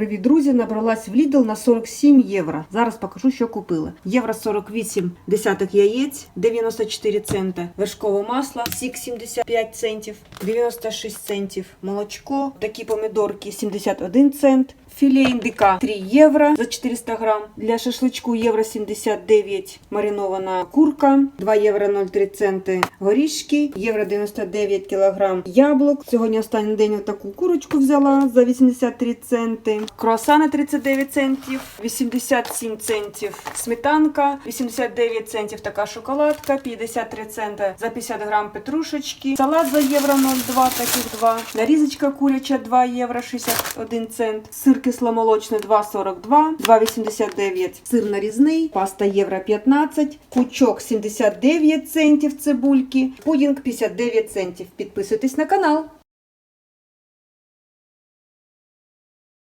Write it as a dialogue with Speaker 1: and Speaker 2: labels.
Speaker 1: Привіт, друзі! Набралась в Lidl на 47 євро. Зараз покажу, що купила. Євро 48 десяток яєць, 94 цента. Вершкове масло, сік 75 центів, 96 центів. Молочко, такі помідорки 71 цент. Філе індика 3 євро за 400 грам. Для шашличку євро 79 маринована курка, 2 євро 03 центи. Горішки, євро 99 кілограм яблук. Сьогодні останній день таку курочку взяла за 83 центи. Круасани 39 центів, 87 центів. Сметанка, 89 центів така шоколадка, 53 цента за 50 грам петрушечки. Салат за євро 0,2, таких два. Нарізочка куряча 2 євро 61 цент. Сир кисломолочний 2,42, 2,89. Сир нарізний, паста євро 15, кучок 79 центів цибульки, пудінг 59 центів. Підписуйтесь на канал.